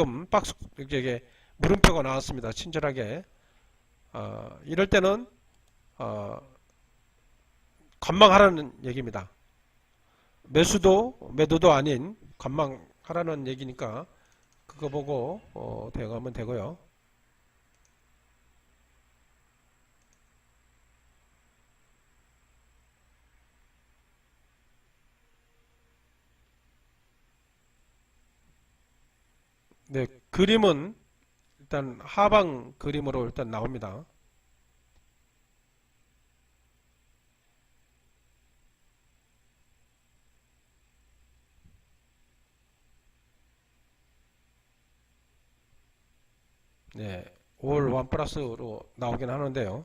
지금 박스 이게 물음표가 나왔습니다. 친절하게 어, 이럴 때는 어, 관망하라는 얘기입니다. 매수도 매도도 아닌 관망하라는 얘기니까 그거 보고 어, 대응하면 되고요. 네, 그림은 일단 하방 그림으로 일단 나옵니다. 네, 5월 1 플러스로 나오긴 하는데요.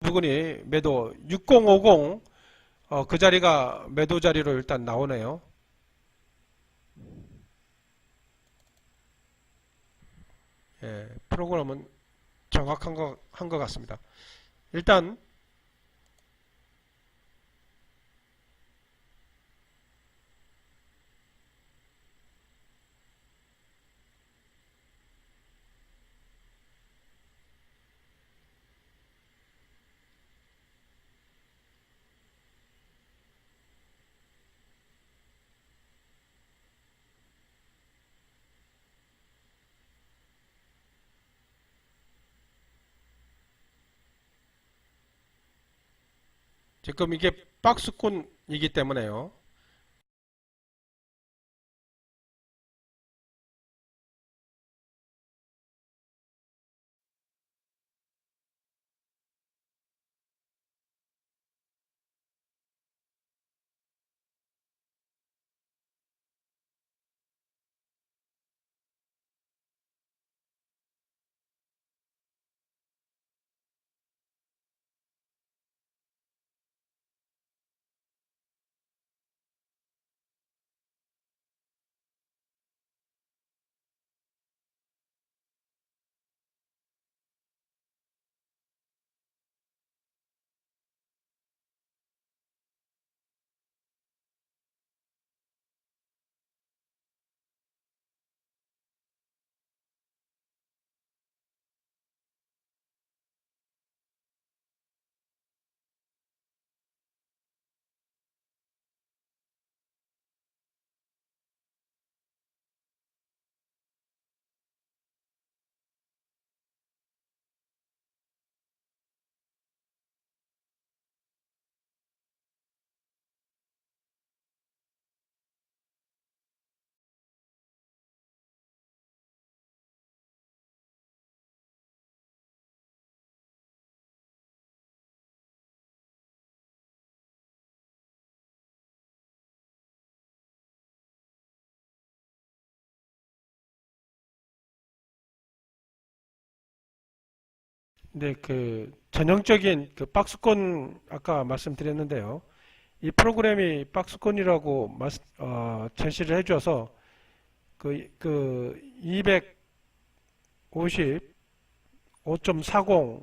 부분이 매도 6050 어, 그 자리가 매도 자리로 일단 나오네요. 예, 프로그램은 정확한 거, 한것 같습니다. 일단, 지금 이게 박스권이기 때문에요. 네, 그 전형적인 그 박스권 아까 말씀드렸는데요. 이 프로그램이 박스권이라고 말, 어, 제시를 해줘서 그, 그 250, 5.40,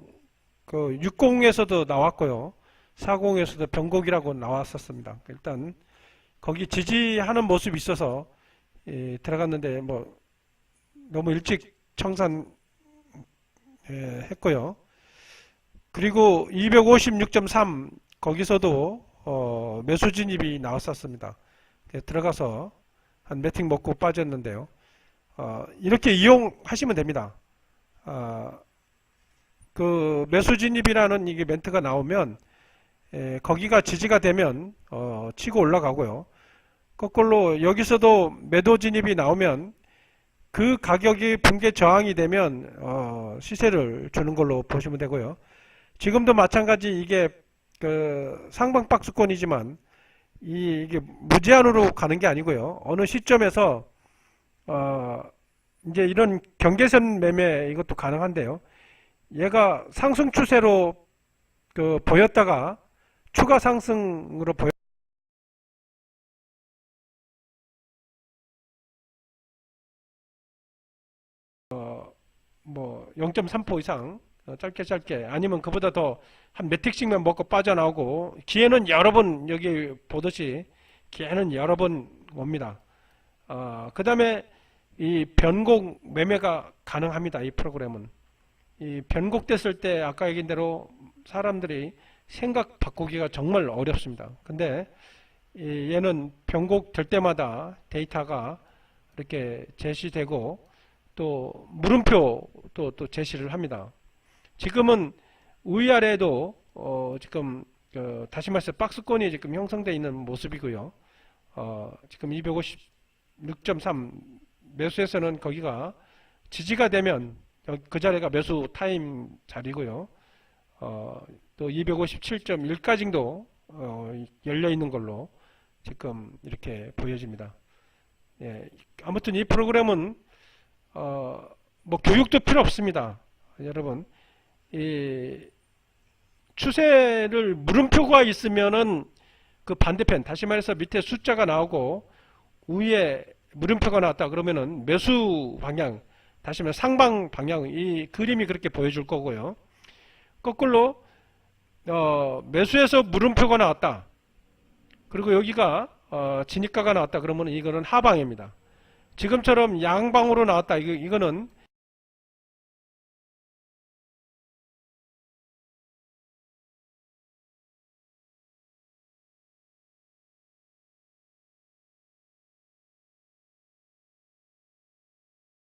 그 60에서도 나왔고요. 40에서도 변곡이라고 나왔었습니다. 일단 거기 지지하는 모습이 있어서 예, 들어갔는데 뭐 너무 일찍 청산 예, 했고요. 그리고 256.3 거기서도 어, 매수 진입이 나왔었습니다. 예, 들어가서 한 매팅 먹고 빠졌는데요. 어, 이렇게 이용하시면 됩니다. 아, 그 매수 진입이라는 이게 멘트가 나오면 예, 거기가 지지가 되면 어, 치고 올라가고요. 거꾸로 여기서도 매도 진입이 나오면 그 가격이 붕괴 저항이 되면 어, 시세를 주는 걸로 보시면 되고요. 지금도 마찬가지 이게 그 상방 박스권이지만 이, 이게 무제한으로 가는 게 아니고요. 어느 시점에서 어, 이제 이런 경계선 매매 이것도 가능한데요. 얘가 상승 추세로 그 보였다가 추가 상승으로 보였 뭐 0.3% 이상 어, 짧게 짧게 아니면 그보다 더 한몇 틱씩만 먹고 빠져나오고 기회는 여러 번 여기 보듯이 기회는 여러 번 옵니다. 어, 그 다음에 이 변곡 매매가 가능합니다. 이 프로그램은 이 변곡됐을 때 아까 얘기한 대로 사람들이 생각 바꾸기가 정말 어렵습니다. 근데 이 얘는 변곡될 때마다 데이터가 이렇게 제시되고 또 물음표 또, 또 제시를 합니다. 지금은 위아래에도 어, 지금 그 다시 말해서 박스권이 지금 형성되어 있는 모습이고요. 어, 지금 256.3 매수에서는 거기가 지지가 되면 여- 그 자리가 매수 타임 자리고요. 어, 또 257.1까지도 어, 열려 있는 걸로 지금 이렇게 보여집니다. 예, 아무튼 이 프로그램은 어, 뭐 교육도 필요 없습니다. 여러분, 이 추세를 물음표가 있으면은 그 반대편 다시 말해서 밑에 숫자가 나오고 위에 물음표가 나왔다 그러면은 매수 방향 다시 말해 상방 방향 이 그림이 그렇게 보여줄 거고요. 거꾸로 어, 매수에서 물음표가 나왔다. 그리고 여기가 어, 진입가가 나왔다 그러면 이거는 하방입니다. 지금처럼 양방으로 나왔다. 이거, 이거는